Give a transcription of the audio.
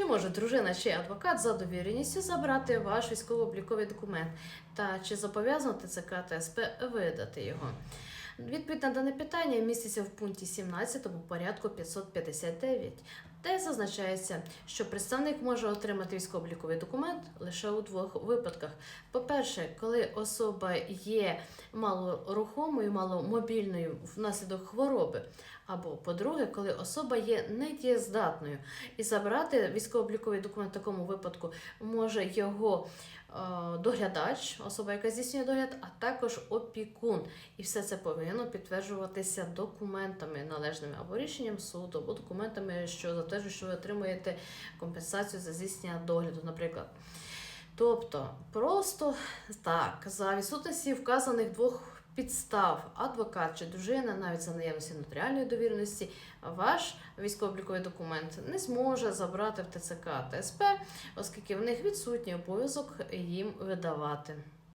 Чи може дружина чи адвокат за довіреністю забрати ваш військово-обліковий документ? Та чи зобов'язано ТЦК та СП видати його? Відповідь на дане питання міститься в пункті 17 порядку 559, де зазначається, що представник може отримати військово-обліковий документ лише у двох випадках. По-перше, коли особа є малорухомою, маломобільною внаслідок хвороби, або по-друге, коли особа є недієздатною, і забрати військово-обліковий документ в такому випадку може його е, доглядач, особа, яка здійснює догляд, а також опікун. І все це повинно підтверджуватися документами належними або рішенням суду, або документами, що затверджують, що ви отримуєте компенсацію за здійснення догляду, наприклад. Тобто, просто так, за відсутності вказаних двох підстав, адвокат чи дружина, навіть за наявності нотаріальної довіреності, ваш військово-обліковий документ не зможе забрати в ТЦК та СП, оскільки в них відсутній обов'язок їм видавати.